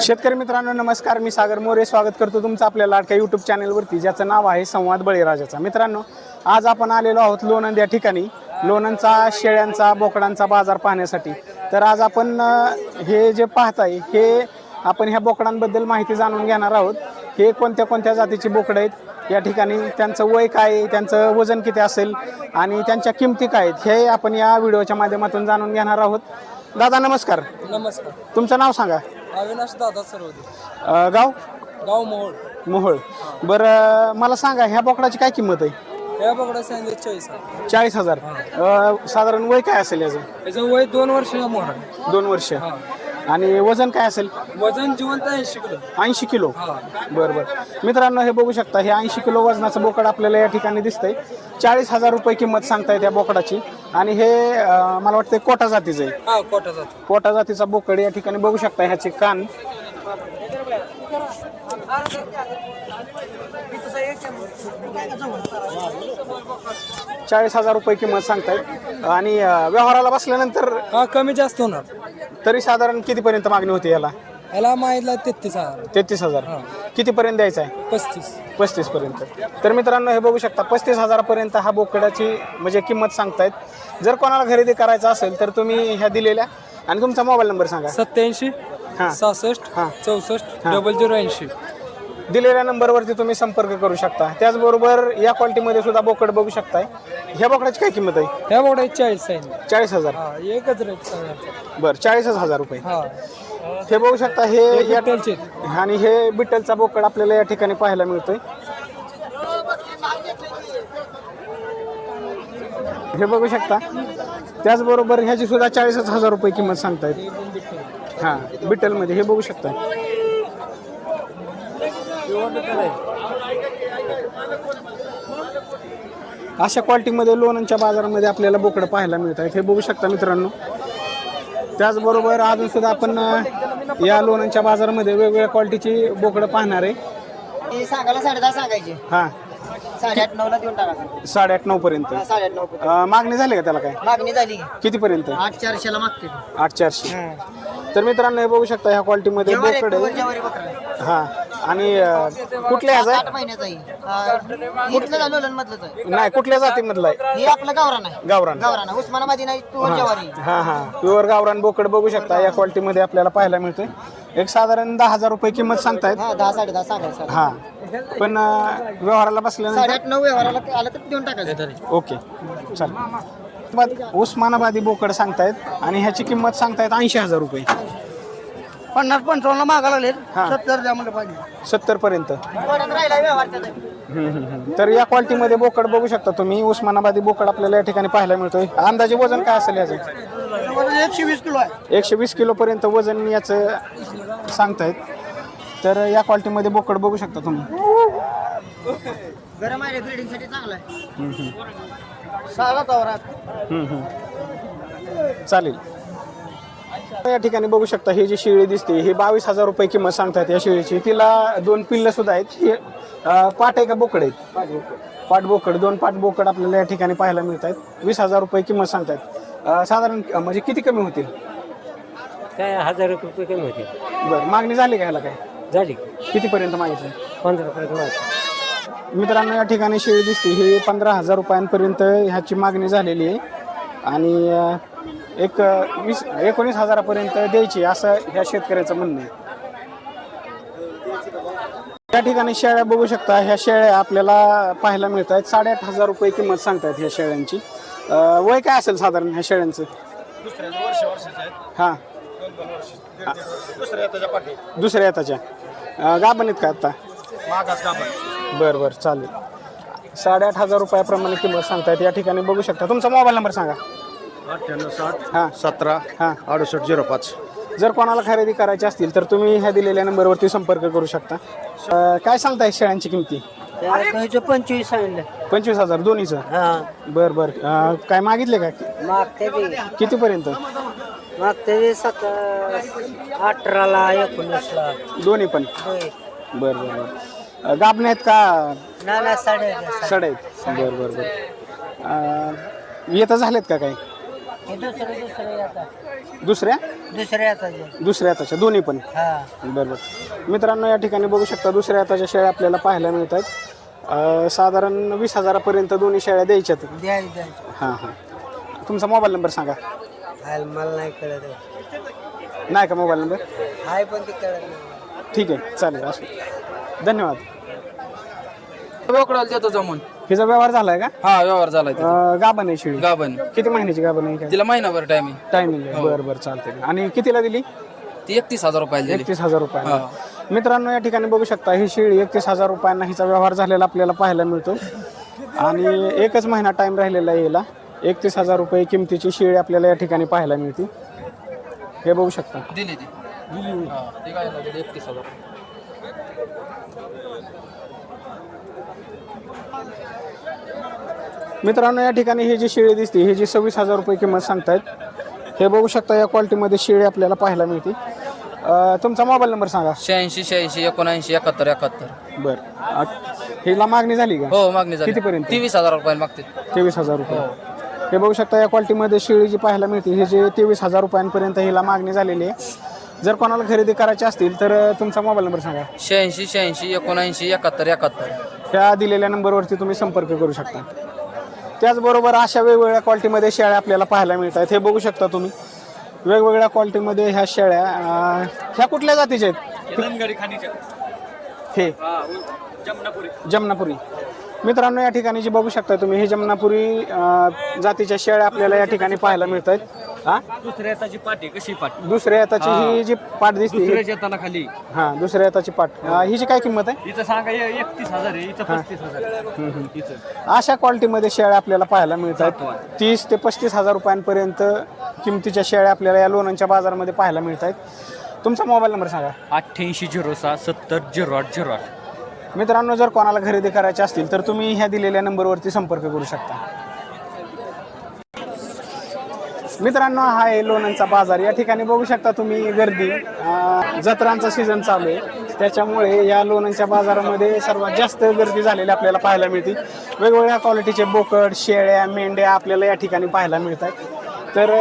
शेतकरी मित्रांनो नमस्कार. मी सागर मोरे. स्वागत करतो तुमचं आपल्या लाडक्या यूट्यूब चॅनलवरती ज्याचं नाव आहे संवाद बळीराजाचा. मित्रांनो आज आपण आलेलो आहोत लोणंद या ठिकाणी. लोणंदचा शेळ्यांचा बोकडांचा बाजार पाहण्यासाठी. तर आज आपण हे जे पाहताय हे आपण ह्या बोकडांबद्दल माहिती जाणून घेणार आहोत. हे कोणत्या कोणत्या जातीची बोकडं आहेत या ठिकाणी त्यांचं वय काय आहे त्यांचं वजन किती असेल आणि त्यांच्या किमती काय आहेत हे आपण या व्हिडिओच्या माध्यमातून जाणून घेणार आहोत. दादा नमस्कार. नमस्कार. तुमचं नाव सांगा. अविनाश दादा सरवदे अ, गाव? गाव मोहोळ. मोहोळ. बरं मला सांगा ह्या बोकडाची काय किंमत आहे? या बघडा सांगितले चाळीस आहे. चाळीस हजार. अ, साधारण वय काय असेल याचं? याचं वय दोन वर्षाचा मोहर आहे. दोन वर्ष. आणि वजन काय असेल? वजन जिवंत ऐंशी किलो. ऐंशी किलो. हा. बरं बरं. मित्रांनो हे बघू शकता हे ऐंशी किलो वजनाचं बोकड आपल्याला या ठिकाणी दिसतंय. चाळीस हजार रुपये किंमत सांगताय त्या बोकडाची. आणि हे अ, मला वाटतं कोटा जातीचं आहे. हा कोटा जातो. कोटा जातीचा बोकड या ठिकाणी बघू शकता ह्याचे कान. चाळीस हजार रुपये किंमत सांगतायत. आणि व्यवहाराला बसल्यानंतर हा कमी जास्त होणार. तरी साधारण कितीपर्यंत मागणी होती याला? याला माहितला तेहतीस हजार. तेहतीस हजार. हा. कितीपर्यंत द्यायचा आहे? पस्तीस. पस्तीस पर्यंत तर मित्रांनो हे बघू शकता पस्तीस हजारापर्यंत हा बोकडाची म्हणजे किंमत सांगतायत. जर कोणाला खरेदी करायचं असेल तर तुम्ही ह्या दिलेल्या आणि तुमचा मोबाईल नंबर सांगा. सत्याऐंशी हा. सहासष्ट हा. चौसष्ट डबल झिरो ऐंशी. दिलेल्या नंबरवरती तुम्ही संपर्क करू शकता. त्याचबरोबर या क्वालिटीमध्ये सुद्धा बोकड बघू शकताय. ह्या बोकडाची काय किंमत आहे? ह्या बघडा चाळीस आहे. चाळीस हजार. हा एकच रेट सांगायचा बरं चाळीसच हजार रुपये. हा. हे बघू शकता हे या. आणि हे बिट्टलचा बोकड आपल्याला या ठिकाणी पाहायला मिळतोय. हे बघू शकता. त्याचबरोबर ह्याची सुद्धा चाळीसच हजार रुपये किंमत सांगतायत. हां बिट्टलमध्ये हे बघू शकता. अशा क्वालिटीमध्ये लोणंदच्या बाजारामध्ये आपल्याला बोकडं पाहायला मिळत आहेत हे बघू शकता मित्रांनो. त्याचबरोबर अजून सुद्धा आपण या लोणंदच्या बाजारामध्ये वेगवेगळ्या क्वालिटीची बोकडं पाहणार आहे. सांगायला साडेदहा सांगायचे. हां. साडेआठ देऊन टाका साडेआठ नऊ पर्यंत. हा, साडेआठ नऊ पर्यंत. अ, मागणी झाली का त्याला काय? मागणी झाली. कितीपर्यंत आठ चारशेला मागते आठ चारशे. तर मित्रांनो हे बघू शकता ह्या क्वालिटीमध्ये जेवारी बोकड आहे, बकरा. हां. आणि अ, कुठल्या ह्याचा आठ महिन्याचा आहे. झालं आहे? नाही कुठल्या जातीमधला आहे? हे आपलं गावरान आहे. गावरान. गावरान आहे. उस्मानाबादी नाही तू जेवारी. हां हां. प्युअर गावरान बोकड बघू शकता. या क्वालिटीमध्ये आपल्याला पाहायला मिळतोय. एक साधारण दहा हजार रुपये किंमत सांगतायत. हा दहा साडेदहा सांगायचं हां. पण अ, व्यवहाराला बसल्यानंतर साडेआठ नऊ व्यवहाराला आलं तर देऊन टाकायचं. ओके चालेल मग उस्मानाबादी बोकड सांगतायत आणि ह्याची किंमत सांगतायत ऐंशी हजार रुपये. पन्नास पंचावन्न मागा लागले हा. सत्तर द्या म्हणलं पाहिजे. सत्तर पर्यंत राहिला व्यवहार त्याचा. हम्म, हम्म, हम्म. तर या क्वालिटीमध्ये बोकड बघू शकता तुम्ही. उस्मानाबादी बोकड आपल्याला या ठिकाणी पाहायला मिळतोय. अंदाजे वजन काय असेल याचं? एकशे वीस किलो आहे. एकशे वीस किलोपर्यंत वजन याचं सांगतायत. तर या क्वालिटीमध्ये बोकड बघू शकता तुम्ही. गरम आहे बिल्डिंगसाठी चांगला आहे. हम्म, हम्म. सहा तवरात हम्म, हम्म. चालेल. या ठिकाणी बघू शकता ही जी शेळी दिसते ही बावीस हजार रुपये किंमत सांगतात या शेळीची. तिला दोन पिल्लं सुद्धा आहेत. ही अं, पाट आहे का बोकड आहेत? पाट बोकड. दोन पाट बोकड आपल्याला या ठिकाणी पाहायला मिळत आहेत वीस हजार रुपये किंमत सांगतात. अं, साधारण अं, म्हणजे किती कमी होतील? काय हजार रुपये कमी होते बरं मागणी झाली का ह्याला काय? झाली. कितीपर्यंत मागितलं? पंधरा पर्यंत मित्रांनो या ठिकाणी शेळी दिसते. ही पंधरा हजार रुपयांपर्यंत ह्याची मागणी झालेली आहे. आणि अं, एक अं, वीस एकोणीस हजारापर्यंत द्यायची असं ह्या शेतकऱ्याचं म्हणणं आहे. या ठिकाणी शेळ्या बघू शकता. ह्या शेळ्या आपल्याला पाहायला मिळत आहेत. साडेआठ हजार रुपये किंमत सांगतात ह्या शेळ्यांची. अं, वय काय असेल साधारण ह्या शेळ्यांचं? हां. दुसऱ्या येताच्या अं, गाभण आहेत का आता? बरं बरं चालेल. साडेआठ हजार रुपयाप्रमाणे किंमत सांगतायत. या ठिकाणी बघू शकता. तुमचा मोबाईल नंबर सांगा. अठ्ठ्याण्णव साठ हां. सतरा हां. अडुसष्ट झिरो पाच. जर कोणाला खरेदी करायची असतील तर तुम्ही ह्या दिलेल्या नंबरवरती संपर्क करू शकता. अं, काय सांगताय शेळ्यांची किमती? पंचवीस सांगितलं. पंचवीस हजार दोन्हीचं? हा. बरं बरं. अं, काय मागितले का? मागते ते कितीपर्यंत? मागते ते सत अठराला एकोणीसला. दोन्ही पण? बरं बरं बरं. अं, गाभणे आहेत का? नाही नाही साडे सड आहेत. बरं बरं बरं. अं, येतं झालेत का काही? हे दुसरं दुसरं आता. दुसऱ्या? दुसऱ्या आता दुसऱ्या हाताच्या दोन्ही पण? हा. बरोबर मित्रांनो या ठिकाणी बघू शकता दुसऱ्या हाताच्या शेळ्या आपल्याला पाहायला मिळत आहेत. साधारण वीस हजारापर्यंत दोन्ही शेळ्या द्यायच्यात. द्यायचं द्यायचं. हां हां. तुमचा मोबाईल नंबर सांगा. मला नाही कळत. नाही का मोबाईल नंबर? हाय पण ते कळत नाही. ठीक आहे चालेल असू धन्यवाद. बोकडाला देतो जमून. हिचा व्यवहार झाला आहे का? हा व्यवहार झाला अं, गाभण आहे शेळी. गाभण. किती महिन्याची गाभण आहे काय तिला महिनाभर टायमिंग टायमिंग आहे. बरं बरं चालते आणि कितीला दिली? ती एकतीस हजार रुपयाला दिली. एकतीस हजार रुपये मित्रांनो या ठिकाणी बघू शकता ही शेळी एकतीस हजार रुपयांना हिचा व्यवहार झालेला आपल्याला पाहायला मिळतो. आणि एकच महिना टाइम राहिलेला आहे याला एकतीस हजार रुपये किमतीची शेळी आपल्याला या ठिकाणी पाहायला मिळते. हे बघू शकता. दिली ती. हा, ती काय लागली एकतीस हजार. मित्रांनो या ठिकाणी ही जी शेळी दिसते ही जी सव्वीस हजार रुपये किंमत सांगतायत हे बघू शकता या क्वालिटीमध्ये शेळी आपल्याला पाहायला मिळते. अं, तुमचा मोबाईल नंबर सांगा. शहाऐंशी शहाऐंशी एकोणऐंशी एकाहत्तर एकाहत्तर. बरं. हिला मागणी झाली का? हो मागणी झाली. कितीपर्यंत? तेवीस हजार रुपयाला मागते तेवीस हजार रुपये. हे बघू शकता या क्वालिटीमध्ये शेळी जी पाहायला मिळते हे जे तेवीस हजार रुपयांपर्यंत हिला मागणी झालेली आहे. जर कोणाला खरेदी करायची असतील तर तुमचा मोबाईल नंबर सांगा. शहाऐंशी शहाऐंशी एकोणऐंशी एकाहत्तर एकाहत्तर. त्या दिलेल्या नंबरवरती तुम्ही संपर्क करू शकता. त्याचबरोबर अशा वेगवेगळ्या क्वालिटीमध्ये शेळ्या आपल्याला पाहायला मिळतात. हे बगू शकता तुम्ही. वेगवेगळ्या क्वालिटीमध्ये ह्या शेळ्या ह्या कुठल्या जातीच्या आहेत? हे जमनापुरी. मित्रांनो या ठिकाणी जी बघू शकता तुम्ही हे जमनापुरी अं, जातीच्या शेळ्या आपल्याला या ठिकाणी पाहायला मिळत आहेत हा? दुसऱ्या हाताची पाठी कशी पाठी दुसऱ्या हाताची ही. जी पाट दिसते ही- खाली. हा दुसऱ्या हाताची अं, ही जी काय किंमत आहे? इथं सांगा एकतीस हजार आहे पस्तीस हजार अशा क्वालिटीमध्ये शेळ्या आपल्याला पाहायला मिळतात. तीस ते पस्तीस हजार रुपयांपर्यंत किमतीच्या शेळ्या आपल्याला या लोणंदच्या बाजारामध्ये पाहायला मिळत आहेत तुमचा मोबाईल नंबर सांगा. अठ्ठ्याऐंशी झिरो सहा सत्तर झिरो आठ झिरो आठ. मित्रांनो जर कोणाला खरेदी करायची असतील तर तुम्ही ह्या दिलेल्या नंबरवरती संपर्क करू शकता. मित्रांनो हा आहे लोणंदचा बाजार. या ठिकाणी बघू शकता तुम्ही गर्दी. जत्रांचा सीझन चालू आहे. त्याच्यामुळे या लोणंदच्या बाजारामध्ये सर्वात जास्त गर्दी झालेली आपल्याला पाहायला मिळते. वेगवेगळ्या क्वालिटीचे बोकड शेळ्या मेंढ्या आपल्याला या ठिकाणी पाहायला मिळतात. तर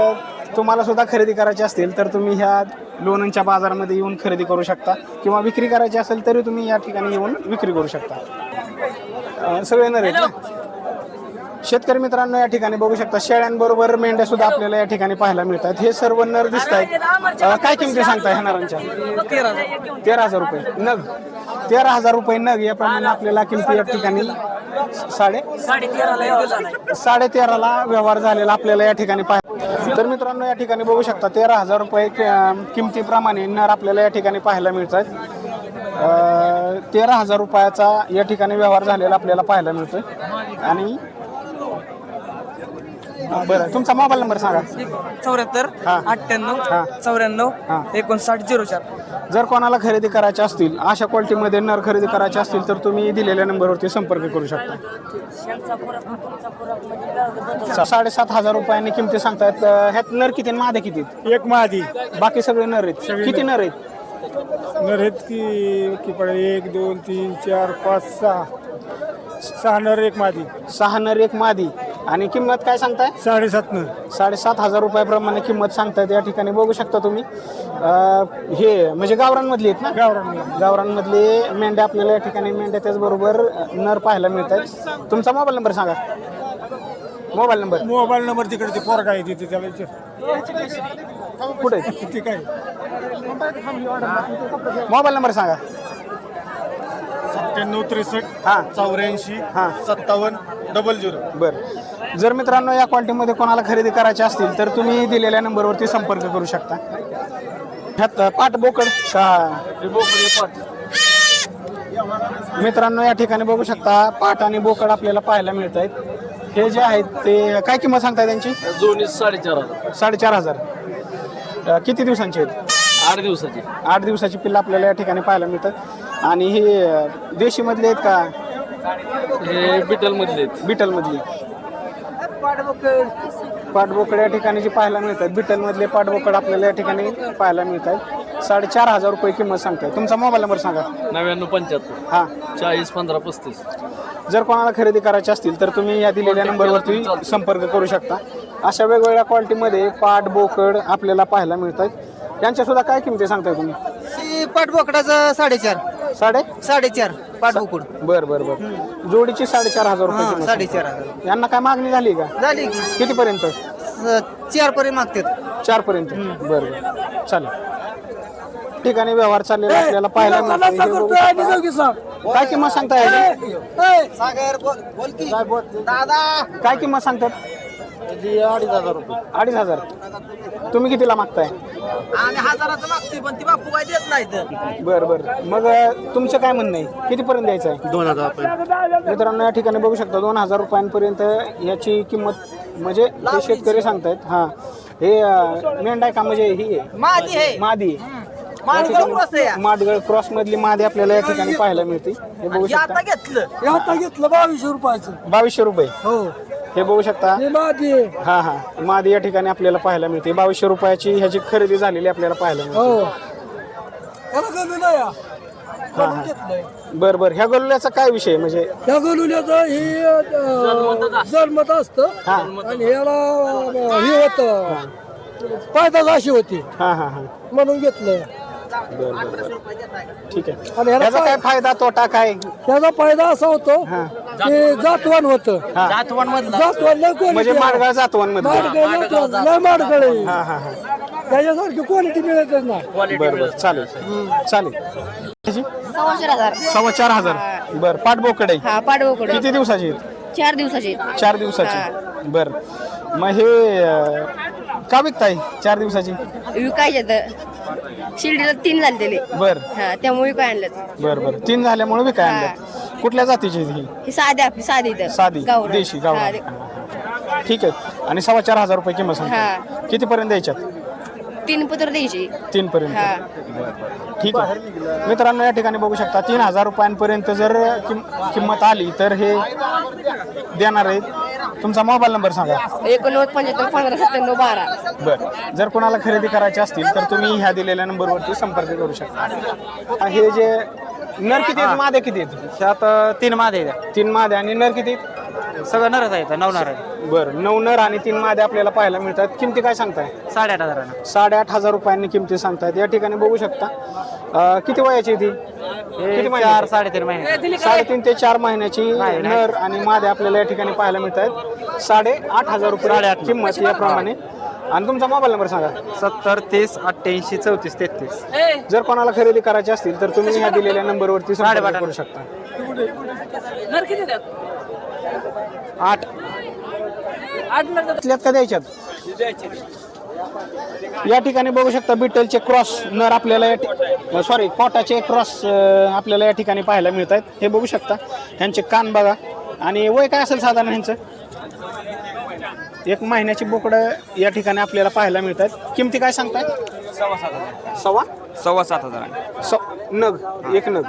तुम्हाला सुद्धा खरेदी करायची असतील तर तुम्ही ह्या लोणंदच्या बाजारामध्ये येऊन खरेदी करू शकता किंवा विक्री करायची असेल तरी तुम्ही या ठिकाणी येऊन विक्री करू शकता. सगळे नर आहेत शेतकरी मित्रांनो या ठिकाणी बघू शकता शेळ्यांबरोबर मेंढ्या सुद्धा आपल्याला या ठिकाणी पाहायला मिळतात. हे सर्व नर दिसत आहेत. काय किमती सांगताय ह्या नरांच्या तेरा हजार रुपये. नग. तेरा हजार रुपये नग. याप्रमाणे आपल्याला किमती या ठिकाणी साडे साडे तेराला व्यवहार झालेला आपल्याला या ठिकाणी पाहायला तर मित्रांनो या ठिकाणी बघू शकता तेरा हजार रुपये किमतीप्रमाणे नर आपल्याला या ठिकाणी पाहायला मिळतात. आहेत तेरा हजार रुपयाचा या ठिकाणी व्यवहार झालेला आपल्याला पाहायला मिळतोय. आणि बरं. तुमचा मोबाईल नंबर सांगा. चौऱ्याहत्तर हा. अठ्ठ्याण्णव हा. चौऱ्याण्णव हा. एकोणसाठ झिरो चार. जर कोणाला खरेदी करायची असतील अशा क्वालिटीमध्ये नर खरेदी करायचे असतील तर तुम्ही दिलेल्या नंबरवरती संपर्क करू शकता. सा- साडेसात हजार रुपयांनी किमती सांगतायत अं, ह्यात नर किती आणि मादे किती आहेत? एक मादी. बाकी सगळे नर आहेत. किती नर. आहेत? नर आहेत की की पडे एक दोन तीन चार पाच सहा. सहा नर एक मादी. सहा नर एक मादी. आणि किंमत काय सांगताय? साडेसात साडेसात हजार रुपयाप्रमाणे किंमत सांगतायत या ठिकाणी. बघू शकता तुम्ही. अं, हे म्हणजे गावरांमधली आहेत ना? गावरान गावरांमधले मेंढ्या आपल्याला या ठिकाणी मेंढ्या त्याचबरोबर नर पाहायला मिळत आहेत तुमचा मोबाईल नंबर सांगा. Mobile number. मोबाईल नंबर तिकडे ते पोरगा आहे तिथे त्याला विचार. कुठे? काय? मोबाईल नंबर सांगा. सत्त्याण्णव त्रेसष्ट हां. चौऱ्याऐंशी हां. सत्तावन्न डबल झिरो. बरं. जर मित्रांनो या क्वालिटीमध्ये कोणाला खरेदी करायची असतील तर तुम्ही दिलेल्या नंबरवरती संपर्क करू शकता. ह्यात पाट बोकड. का मित्रांनो या ठिकाणी बघू शकता पाट आणि बोकड आपल्याला पाहायला मिळत आहेत हे जे आहेत ते काय किंमत सांगताय त्यांची? दोन्ही साडेचार हजार. साडेचार हजार. किती दिवसांची आहेत? आठ दिवसाची. आठ दिवसाची पिल्लं आपल्याला या ठिकाणी पाहायला मिळतात. आणि हे देशीमधले आहेत का? हे बिटल मधले आहेत. बिटलमधली. पाटबोकड. या ठिकाणी जे पाहायला मिळतात बिटलमधले पाटबोकड आपल्याला या ठिकाणी पाहायला मिळतात. साडेचार हजार रुपये किंमत सांगताय. तुमचा मोबाईल नंबर सांगा. नव्याण्णव पंच्याहत्तर. हां. चाळीस पंधरा पस्तीस. जर कोणाला खरेदी करायची असतील तर तुम्ही या दिलेल्या नंबरवरती संपर्क करू शकता. अशा वेगवेगळ्या क्वालिटीमध्ये पाट बोकड आपल्याला पाहायला मिळतात. यांच्या सुद्धा काय किमती सांगताय तुम्ही? पाठबोकडाचं साडेचार. साडे? साडेचार पाठबोकड बर बर बर. जोडीची साडेचार हजार रुपये किंमत. साडेचार हजार. यांना काय मागणी झाली का? झाली की. कितीपर्यंत? स- चार पर्यंत मागतात. चार पर्यंत बर बर. चालेल. ठिकाणी व्यवहार चाललेला आपल्याला पाहायला मिळतो हे बघू शकता. काय किंमत सांगताय? याची? सागर बोल की. दादा. काय किंमत सांगतात? अडीच हजार रुपये. अडीच हजार. तुम्ही कितीला मागताय? आम्ही हजाराचं मागतोय पण ती बापू काय देत नाही तर बर बर. मग अं, तुमचं काय म्हणणं आहे? कितीपर्यंत द्यायचं आहे? दोन हजार रुपये. मित्रांनो या ठिकाणी बघू शकता दोन हजार रुपयांपर्यंत याची किंमत म्हणजे हे शेतकरी सांगतायत हा. हे अं, मेंढा का म्हणजे ही आहे? माझी मादी आहे. माडगळ या. क्रॉस मधली मादी आपल्याला या ठिकाणी पाहायला मिळते. हे बघू हे आता घेतलं. आता घेतलं बावीसशे रुपयाचं. बावीसशे रुपये. हो. हे बघू शकता. हे हा हा. मादी या ठिकाणी आपल्याला पाहायला मिळते. बावीसशे रुपयाची ह्याची खरेदी झालेली आपल्याला पाहायला मिळते. हो. बर बर. ह्या गल्ल्याचा काय विषय? म्हणजे त्या गणुल्याचं हे जन्मत असतं. हा. आणि ह्याला हे होतं. पायदाच अशी होती. हा हा हा. म्हणून घेतलं. ठीक आहे. आणि ह्याला याचा काय फायदा तोटा काय? त्याचा फायदा असा होतो हा. की जातवान होतं. हा. जातवान मधला जातवान लय म्हणजे. माडगाळ जातवनमध्ये माडगळ लय. हा हा हा. त्याच्यासारखी क्वालिटी मिळतच नाही. बर बर. चालेल चालेल? सव्वा चार हजार. सव्वा चार हजार. बर पाठबोकड आहे. हा पाडवकडे किती दिवसाची आहेत? चार दिवसाचे चार दिवसाची. बर. मग हे अं, का विकताय चार दिवसाची? विकायचे तर. शिर्डीला तीन झाले त्याले. बर. हा त्यामुळे विकाय आणलं बर बर. तीन झाल्यामुळे विकाय आणलं कुठल्या जातीची ही? ही साधी आपली साधी तर साधी गावरान. देशी हा, गावरान दे- ठीक आहे. आणि सव्वा चार हजार रुपये किंमत सांगता हा. कितीपर्यंत द्यायच्यात? तीन पत्र द्यायची. तीन पर्यंत हा. ठीक आहे. मित्रांनो या ठिकाणी बघू शकता तीन हजार रुपयांपर्यंत जर किम किंमत आली तर हे देणार आहेत. तुमचा मोबाईल नंबर सांगा. एकोणनव्वद पंच्याहत्तर पंधरा सत्त्याण्णव बारा. बर. जर कोणाला खरेदी करायची असतील तर तुम्ही ह्या दिलेल्या नंबरवरती संपर्क करू शकता. हे जे नर किती आहेत? मादे किती आहेत? त्यात तीन मादे आहेत. तीन मादे आणि नर किती? सगळं नरच आहे नऊ नर आहे. बर नऊ नर आणि तीन मादे आपल्याला पाहायला मिळतात. किमती काय सांगताय? साडेआठ हजारानं. साडेआठ हजार रुपयांनी किमती सांगतायत. या ठिकाणी बघू शकता. अं, किती वयाची आहे ती? किती चार महिन्याची? साडेतीन महिने साडेतीन ते चार महिन्याची नर आणि मादे आपल्याला या ठिकाणी पाहायला मिळत आहेत साडे आठ हजार रुपये किंमत याप्रमाणे. आणि तुमचा मोबाईल नंबर सांगा. सत्तर तीस अठ्ठ्याऐंशी चौतीस तेहतीस. जर कोणाला खरेदी करायची असतील तर तुम्ही ह्या दिलेल्या नंबरवरती संपर्क करू शकता. आठ. त्यातल्यात का द्यायच्यात? या ठिकाणी बघू शकता बिटलचे क्रॉस नर आपल्याला सॉरी कोटाचे क्रॉस आपल्याला या ठिकाणी पाहायला मिळत आहेत हे बघू शकता. ह्यांचे कान बघा. आणि वय काय असेल साधारण ह्यांचं? एक महिन्याची बोकडं या ठिकाणी आपल्याला पाहायला मिळत आहेत किमती काय सांगताय? सव्वा सव्वा? सात हजार स नग एक नग.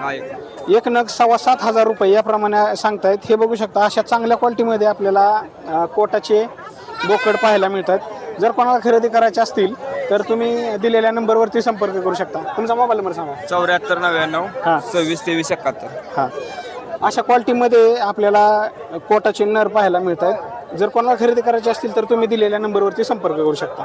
एक. नग सव्वा सात हजार रुपये याप्रमाणे सांगतायत. हे बघू शकता अशा चांगल्या क्वालिटीमध्ये आपल्याला अ, कोटाचे बोकड पाहायला मिळतात. जर कोणाला खरेदी करायचे असतील तर तुम्ही दिलेल्या नंबरवरती संपर्क करू शकता. तुमचा मोबाईल नंबर सांगा. चौऱ्याहत्तर नव्याण्णव हां. सव्वीस तेवीस एकाहत्तर. हां. अशा क्वालिटीमध्ये आपल्याला कोटाचे नर पाहायला मिळत आहेत जर कोणाला खरेदी करायची असतील तर तुम्ही दिलेल्या नंबरवरती संपर्क करू शकता.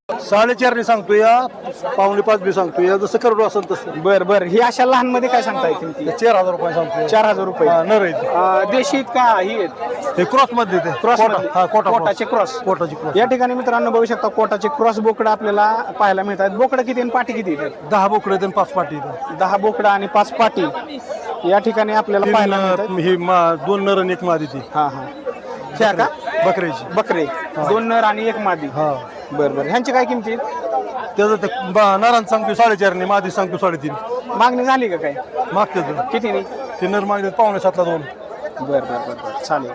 साडेचारने सांगतो या पावणे पाच बी सांगतो या जसं करडो असेल तसं. बर बर. ही अशा लहानमध्ये काय सांगताय किमती चार हजार रुपये सांगतो चार हजार रुपये. हा, नर. अ, देशी आहेत का ही आहेत? हे क्रॉसमध्ये ते. क्रॉस कोटा- हा कोटा कोटाचे क्रॉस. कोटाची क्रॉस. या ठिकाणी मित्रांनो बघू शकता कोटाचे क्रॉस बोकडं आपल्याला पाहायला मिळतात. बोकडं किती आणि पाटी किती आहेत? दहा बोकडे आणि पाच पाटी इथं. दहा बोकडं आणि पाच पाटी. या ठिकाणी आपल्याला पाहायला मिळतात. ही मा- दोन नर आणि एक मादी ती. हा हा. त्या का? बकऱ्याची. बकरे. दोन नर आणि एक मादी. हा. बर बर. ह्यांची काय किमती? त्याचं ते बा- नरांचं सांगतो साडेचारने मादी सांगतो साडेतीन. मागणी झाली का काय? मागते ते. किती नाही ते नर मागते पावणे सातला दोन. बर बर बर बर. चालेल.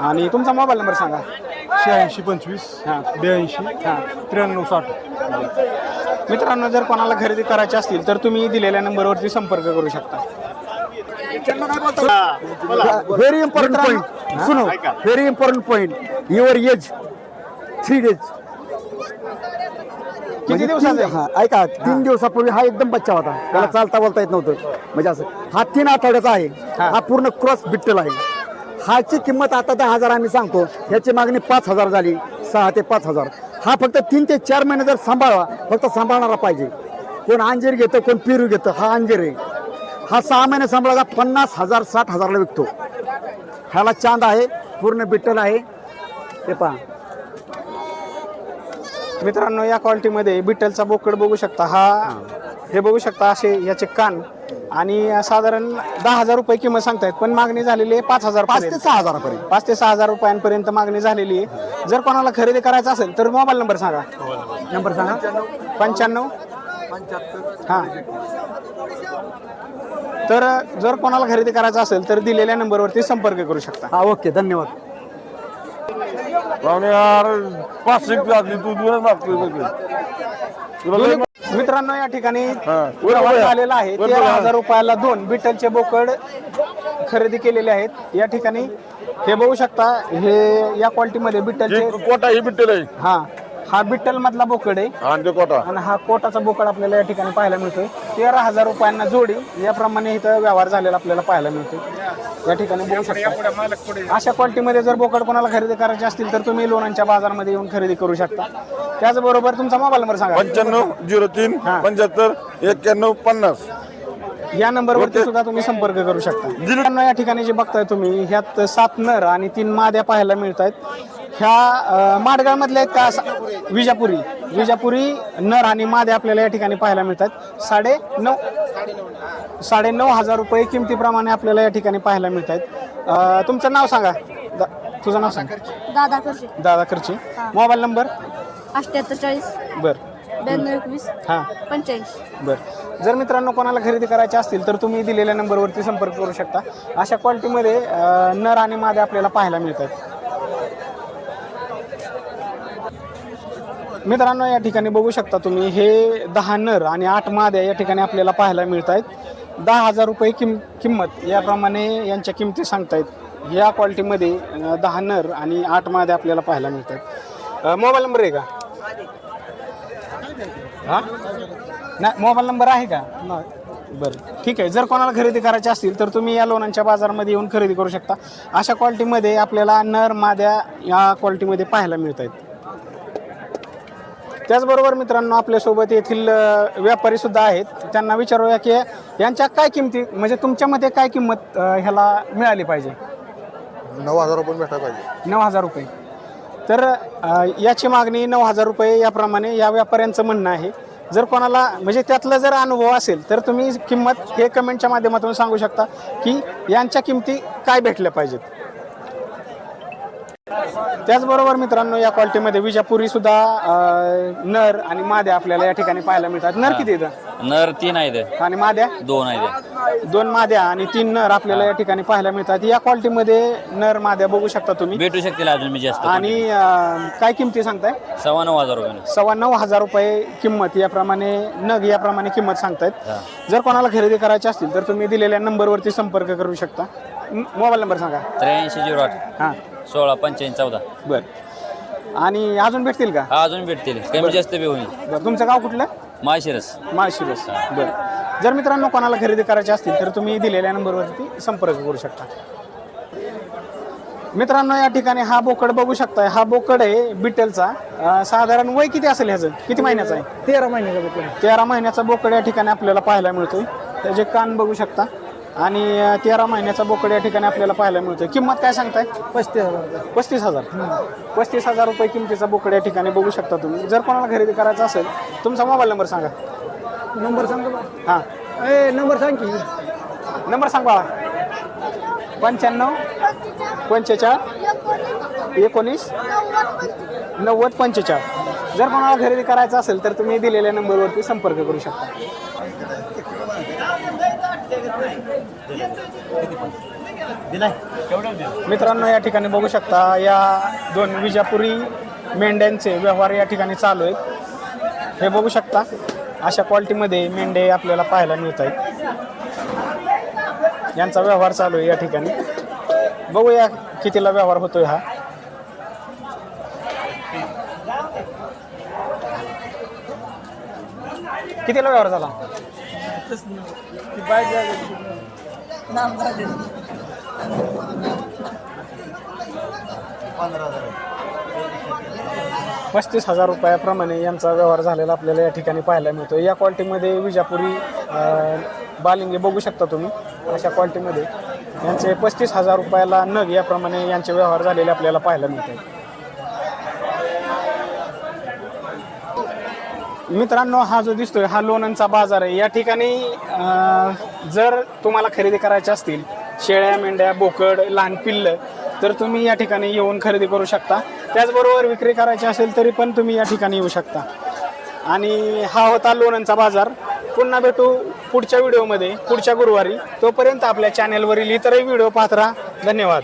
आणि तुमचा मोबाईल नंबर सांगा. शहाऐंशी पंचवीस हा. ब्याऐंशी त्र्याण्णव साठ. मित्रांनो जर कोणाला खरेदी करायची असतील तर तुम्ही दिलेल्या नंबरवरती संपर्क करू शकता. व्हेरी इम्पॉर्टंट पॉईंट सुनो very important point your age three days किती दिवसाचा आहे? हा ऐका तीन दिवसापूर्वी हा एकदम बच्चा होता. त्याला चालता बोलता येत नव्हतं. म्हणजे असं हा तीन आठवड्याचा आहे. हा. पूर्ण क्रॉस बिट्टल आहे. हाची किंमत आता दहा हजार आम्ही सांगतो. ह्याची मागणी पाच हजार झाली. सहा ते पाच हजार. हा फक्त तीन ते चार महिने जर सांभाळला फक्त सांभाळणारा पाहिजे. कोण अंजीर घेतं कोण पेरू घेतं हा अंजीर आहे. हा सहा महिने सांभाळायचा पन्नास हजार साठ हजारला विकतो. ह्याला चांद आहे पूर्ण बिट्टल आहे. ते पहा. मित्रांनो या क्वालिटीमध्ये बिटलचा बोकड बघू शकता. हा हे बघू शकता असे याचे कान. आणि साधारण दहा हजार रुपये किंमत सांगतायत पण मागणी झालेली आहे पाच हजार पाच ते सहा हजारापर्यंत. पाच ते सहा हजार रुपयांपर्यंत मागणी झालेली आहे. जर कोणाला खरेदी करायचं असेल तर मोबाईल नंबर सांगा. नंबर सांगा. पंच्याण्णव. हां. तर जर कोणाला खरेदी करायचं असेल तर दिलेल्या नंबरवरती संपर्क करू शकता. हा ओके धन्यवाद. पाहुणे यार पाचशे लागली तू दोनच मागतोय दोन्ही- मित्रांनो या ठिकाणी व्यवहार बघा. झालेला आहे. तेरा बघा. हजार रुपयाला दोन बिटलचे बोकड खरेदी केलेले आहेत. या ठिकाणी हे बघू शकता हे या क्वालिटीमध्ये बिटलचे कोटा ही बिट्टेल आहे. हा. हा बिट्टल मधला बोकड आहे. कोटा. आणि हा कोटाचा बोकड आपल्याला या ठिकाणी पाहायला मिळतोय. तेरा हजार रुपयांना जोडी याप्रमाणे इथं व्यवहार झालेला आपल्याला पाहायला मिळतोय. या ठिकाणी बघू शकता. अशा क्वालिटीमध्ये जर बोकड कोणाला खरेदी करायचे असतील तर तुम्ही लोणांच्या बाजारमध्ये येऊन खरेदी करू शकता. त्याचबरोबर तुमचा मोबाईल नंबर सांगा. पंच्याण्णव झिरो तीन हा. पंच्याहत्तर एक्क्याण्णव पन्नास. या नंबरवरती सुद्धा तुम्ही संपर्क करू शकता. या ठिकाणी जे बघताय तुम्ही ह्यात सात नर आणि तीन माद्या पाहायला मिळत आहेत ह्या माडगाव मधल्या आहेत का? असा- विजापुरी. विजापुरी नर आणि माद्या आपल्याला या ठिकाणी पाहायला मिळतात. साडे नऊ साडे नऊ हजार रुपये किमतीप्रमाणे आपल्याला या ठिकाणी पाहायला मिळत आहेत तुमचं नाव सांगा. दा- तुझं नाव सांग. दादा करशे दादा खर्ची मोबाईल नंबर? अठ्ठ्याहत्तर चाळीस. बरं. ब्याण्णव एकवीस. हां. पंच्याऐंशी. बर. जर मित्रांनो कोणाला खरेदी करायचे असतील तर तुम्ही दिलेल्या नंबरवरती संपर्क करू शकता. अशा क्वालिटीमध्ये नर आणि मादे आपल्याला पाहायला मिळतात. मित्रांनो या ठिकाणी बघू शकता तुम्ही हे दहा नर आणि आठ माद्या या ठिकाणी आपल्याला पाहायला मिळत आहेत दहा हजार रुपये किम किंमत याप्रमाणे यांच्या किमती सांगतायत. या क्वालिटीमध्ये दहा नर आणि आठ माद्या आपल्याला पाहायला मिळत आहेत मोबाईल नंबर आहे का? हां? नाही मोबाईल नंबर आहे का? बरं ठीक आहे. जर कोणाला खरेदी करायची असतील तर तुम्ही या लोणांच्या बाजारामध्ये येऊन खरेदी करू शकता. अशा क्वालिटीमध्ये आपल्याला नर माद्या या क्वालिटीमध्ये पाहायला मिळत आहेत त्याचबरोबर मित्रांनो आपल्यासोबत येथील व्यापारी सुद्धा आहेत. त्यांना विचारूया की यांच्या काय किमती म्हणजे तुमच्या मते काय किंमत अ, ह्याला मिळाली पाहिजे? नऊ हजार रुपये भेटायला पाहिजे. नऊ हजार रुपये. तर अ, याची मागणी नऊ हजार रुपये याप्रमाणे या व्यापाऱ्यांचं म्हणणं आहे. जर कोणाला म्हणजे त्यातला जर अनुभव असेल तर तुम्ही किंमत हे कमेंटच्या माध्यमातून सांगू शकता की यांच्या किमती काय भेटल्या पाहिजेत. त्याचबरोबर मित्रांनो या क्वालिटीमध्ये विजापुरी सुद्धा अ, नर आणि माद्या आपल्याला या ठिकाणी पाहायला मिळतात. नर किती येतं नर तीन आहेत. आणि माद्या? दोन आहेत. दोन माद्या आणि तीन नर आपल्याला या ठिकाणी पाहायला मिळतात. या क्वालिटीमध्ये नर माद्या बघू शकता तुम्ही. भेटू शकतील अजून मी जास्त आणि अं, काय किमती सांगताय? सव्वा नऊ हजार रुपये. सव्वा नऊ हजार रुपये किंमत याप्रमाणे नग याप्रमाणे किंमत सांगतायत. जर कोणाला खरेदी करायची असतील तर तुम्ही दिलेल्या नंबरवरती संपर्क करू शकता. मोबाईल नंबर सांगा. त्र्याऐंशी झिरो आठ. हां. सोळा पंच्याऐंशी चौदा. बरं. आणि अजून भेटतील का? हा अजून भेटतील. कमी जास्त बी होईल. बरं तुमचं गाव कुठलं? माळशिरस. माळशिरस. बरं. जर मित्रांनो कोणाला खरेदी करायची असतील तर तुम्ही दिलेल्या नंबरवरती संपर्क करू शकता. मित्रांनो या ठिकाणी हा बोकड बघू शकताय. हा बोकड आहे बिटेलचा. अं, साधारण वय किती असेल ह्याचं? किती महिन्याचं आहे? तेरा महिन्याचा बोकड तेरा महिन्याचा बोकड या ठिकाणी आपल्याला पाहायला मिळतोय. त्याचे कान बघू शकता. आणि तेरा महिन्याचा बोकड या ठिकाणी आपल्याला पाहायला मिळतोय. किंमत काय सांगताय? पस्तीस हजार पस्तीस हजार. पस्तीस हजार रुपये किमतीचा बोकड या ठिकाणी बघू शकता तुम्ही. जर कोणाला खरेदी करायचा असेल तुमचा मोबाईल नंबर सांगा. नंबर सांग हां. ए नंबर सांग की. नंबर सांग बाळा. पंच्याण्णव पंचेचाळ एकोणीस नव्वद पंचेचाळ. जर कोणाला खरेदी करायचं असेल तर तुम्ही दिलेल्या नंबरवरती संपर्क करू शकता. मित्रांनो या ठिकाणी बघू शकता या दोन विजापुरी मेंढ्यांचे व्यवहार या ठिकाणी चालू आहेत. हे बघू शकता अशा क्वालिटीमध्ये मेंढे आपल्याला पाहायला मिळत आहेत. यांचा व्यवहार चालू आहे या ठिकाणी. बघूया कितीला व्यवहार होतोय हा. कितीला व्यवहार झाला? पस्तीस हजार रुपयाप्रमाणे यांचा व्यवहार झालेला आपल्याला या ठिकाणी पाहायला मिळतो. या क्वालिटीमध्ये विजापुरी बालिंगे बघू शकता तुम्ही. अशा क्वालिटीमध्ये. यांचे पस्तीस हजार रुपयाला नग याप्रमाणे यांचे व्यवहार झालेले आपल्याला पाहायला मिळतात. मित्रांनो हा जो दिसतोय हा लोणंदचा बाजार आहे. या ठिकाणी जर तुम्हाला खरेदी करायच्या असतील शेळ्या मेंढ्या बोकड लहान पिल्लं तर तुम्ही या ठिकाणी येऊन खरेदी करू शकता. त्याचबरोबर विक्री करायची असेल तरी पण तुम्ही या ठिकाणी येऊ शकता. आणि हा होता लोणंदचा बाजार. पुन्हा भेटू पुढच्या व्हिडिओमध्ये पुढच्या गुरुवारी. तोपर्यंत आपल्या चॅनेलवरील इतरही व्हिडिओ पाहत राहा. धन्यवाद.